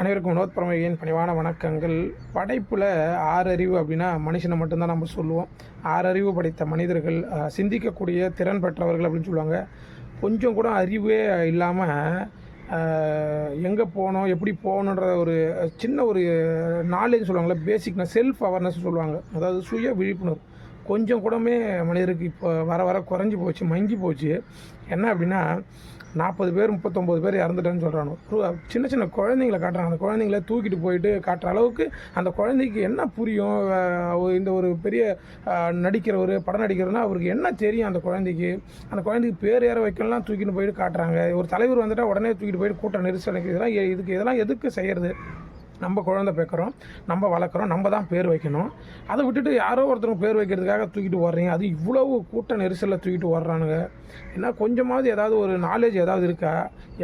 அனைவருக்கும் வினோத் பரமையின் பணிவான வணக்கங்கள். படைப்பில் ஆறறிவு அப்படின்னா மனுஷனை மட்டும்தான் நம்ம சொல்லுவோம். ஆறறிவு படைத்த மனிதர்கள் சிந்திக்கக்கூடிய திறன் பெற்றவர்கள் அப்படின்னு சொல்லுவாங்க. கொஞ்சம் கூட அறிவே இல்லாமல் எங்கே போகணும் எப்படி போகணுன்ற ஒரு சின்ன ஒரு நாலேஜ் சொல்லுவாங்கள்ல பேசிக்னா செல்ஃப் அவேர்னஸ் சொல்லுவாங்க. அதாவது சுய விழிப்புணர்வு. கொஞ்சம் கூடமே மனிதருக்கு இப்போ வர வர குறைஞ்சி போச்சு மங்கி போச்சு. என்ன அப்படின்னா நாற்பது பேர் முப்பத்தொம்போது பேர் இறந்துட்டேன்னு சொல்கிறாங்க சின்ன சின்ன குழந்தைங்களை காட்டுறாங்க. அந்த குழந்தைங்கள தூக்கிட்டு போயிட்டு காட்டுற அளவுக்கு அந்த குழந்தைக்கு என்ன புரியும்? ஒரு- இந்த ஒரு பெரிய நடிக்கிறவர் படம் நடிக்கிறன்னா அவருக்கு என்ன தெரியும் அந்த குழந்தைக்கு? அந்த குழந்தைக்கு பேர் ஏற வைக்கலாம் தூக்கிட்டு போயிட்டு காட்டுறாங்க. ஒரு தலைவர் வந்துட்டால் உடனே தூக்கிட்டு போயிட்டு கூட்டம் நெரிசல் இதெல்லாம் இதுக்கு இதெல்லாம் எதுக்கு செய்கிறது நம்ம குழந்தை பேக்கிறோம் நம்ம வளர்க்குறோம் நம்ம தான் பேர் வைக்கணும். அதை விட்டுட்டு யாரோ ஒருத்தருக்கு பேர் வைக்கிறதுக்காக தூக்கிட்டு வர்றீங்க. அது இவ்வளவு கூட்ட நெரிசலில் தூக்கிட்டு வர்றானுங்க. ஏன்னா கொஞ்சமாவது ஏதாவது ஒரு நாலேஜ் ஏதாவது இருக்கா?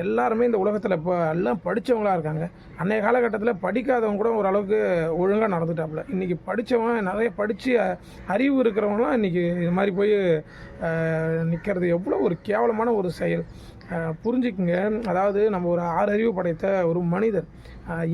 எல்லாருமே இந்த உலகத்தில் இப்போ எல்லாம் படித்தவங்களா இருக்காங்க. அன்றைய காலகட்டத்தில் படிக்காதவங்க கூட ஓரளவுக்கு ஒழுங்காக நடந்துட்டாப்புல. இன்றைக்கி படித்தவன் நிறைய படித்து அறிவு இருக்கிறவங்களாம் இன்றைக்கி இது மாதிரி போய் நிற்கிறது எவ்வளோ ஒரு கேவலமான ஒரு செயல். புரிஞ்சுக்குங்க. அதாவது நம்ம ஒரு ஆறறிவு படைத்த ஒரு மனிதர்.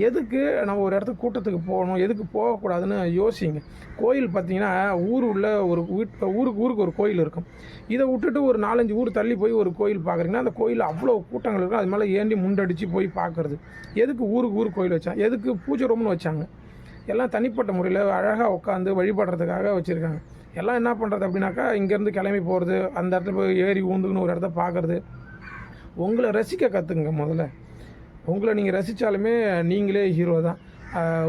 எதுக்கு நம்ம ஒரு இடத்துக்கு கூட்டத்துக்கு போகணும் எதுக்கு போகக்கூடாதுன்னு யோசிங்க. கோயில் பார்த்தீங்கன்னா ஊர் உள்ள ஒரு வீட் ஊருக்கு ஊருக்கு ஒரு கோயில் இருக்கும். இதை விட்டுட்டு ஒரு நாலஞ்சு ஊர் தள்ளி போய் ஒரு கோயில் பார்க்குறீங்கன்னா அந்த கோயில் அவ்வளோ கூட்டங்கள் இருக்கும். அது மேலே ஏண்டி முண்டடிச்சு போய் பார்க்குறது. எதுக்கு ஊருக்கு ஊர் கோயில் வச்சாங்க? எதுக்கு பூஜை ரூம்னு வச்சாங்க? எல்லாம் தனிப்பட்ட முறையில் அழகாக உட்காந்து வழிபடுறதுக்காக வச்சுருக்காங்க. எல்லாம் என்ன பண்ணுறது அப்படின்னாக்கா இங்கேருந்து கிளம்பி போகிறது அந்த இடத்துல போய் ஏறி ஊந்துக்குன்னு ஒரு இடத்த பார்க்குறது. உங்களை ரசிக்க கற்றுக்குங்க முதல்ல. உங்களை நீங்கள் ரசித்தாலுமே நீங்களே ஹீரோ தான்.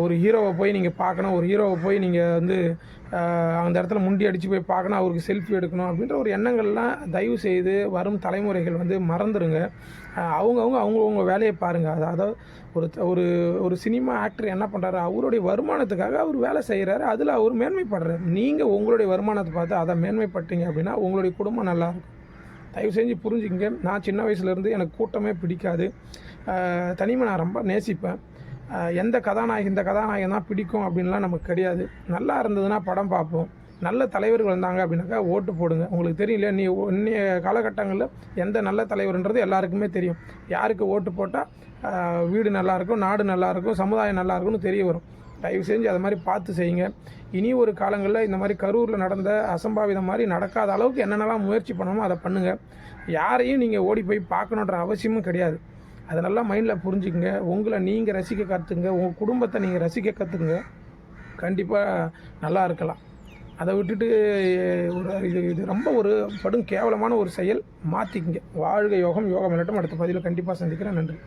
ஒரு ஹீரோவை போய் நீங்கள் பார்க்கணும் ஒரு ஹீரோவை போய் நீங்கள் வந்து அந்த இடத்துல முண்டி அடித்து போய் பார்க்கணும் அவருக்கு செல்ஃபி எடுக்கணும் அப்படின்ற ஒரு எண்ணங்கள்லாம் தயவு செய்து வரும் தலைமுறைகள் வந்து மறந்துடுங்க அவங்கவுங்க அவங்கவுங்க வேலையை பாருங்கள் அதாவது ஒரு ஒரு ஒரு சினிமா ஆக்டர் என்ன பண்ணுறாரு அவருடைய வருமானத்துக்காக அவர் வேலை செய்கிறாரு அதில் அவர் மேன்மைப்படுறாரு. நீங்கள் உங்களுடைய வருமானத்தை பார்த்து அதை மேன்மைப்பட்டீங்க அப்படின்னா உங்களுடைய குடும்பம் நல்லாயிருக்கும் தயவு செஞ்சு புரிஞ்சுங்க நான் சின்ன வயசுலேருந்து எனக்கு கூட்டமே பிடிக்காது. தனிமை நான் ரொம்ப நேசிப்பேன். எந்த கதாநாயகி இந்த கதாநாயகன் தான் பிடிக்கும் அப்படின்லாம் நமக்கு கிடையாது. நல்லா இருந்ததுன்னா படம் பார்ப்போம். நல்ல தலைவர்கள் வந்தாங்க அப்படின்னாக்கா ஓட்டு போடுங்க. உங்களுக்கு தெரியும் இல்லையா? நீ இன்னைய காலகட்டங்களில் எந்த நல்ல தலைவர்ன்றது எல்லாருக்குமே தெரியும். யாருக்கு ஓட்டு போட்டால் வீடு நல்லாயிருக்கும் நாடு நல்லாயிருக்கும் சமுதாயம் நல்லாயிருக்கும்னு தெரிய வரும். தயவு செஞ்சு அது மாதிரி பார்த்து செய்யுங்க. இனி ஒரு காலங்களில் இந்த மாதிரி கரூரில் நடந்த அசம்பாவிதம் மாதிரி நடக்காத அளவுக்கு என்னென்னலாம் முயற்சி பண்ணணுமோ அதை பண்ணுங்கள் யாரையும் நீங்கள் ஓடி போய் பார்க்கணுன்ற அவசியமும் கிடையாது. அதை நல்லா மைண்டில் புரிஞ்சுக்குங்க. உங்களை நீங்கள் ரசிக்க கற்றுங்க உங்கள் குடும்பத்தை நீங்கள் ரசிக்க கற்றுக்குங்க கண்டிப்பாக நல்லா இருக்கலாம். அதை விட்டுட்டு ஒரு இது இது ரொம்ப ஒரு படும் கேவலமான ஒரு செயல். மாற்றிக்குங்க வாழ்க யோகம். யோகம் விளட்டும் அடுத்த பதிவில் கண்டிப்பாக சந்திக்கிறேன். நன்றி.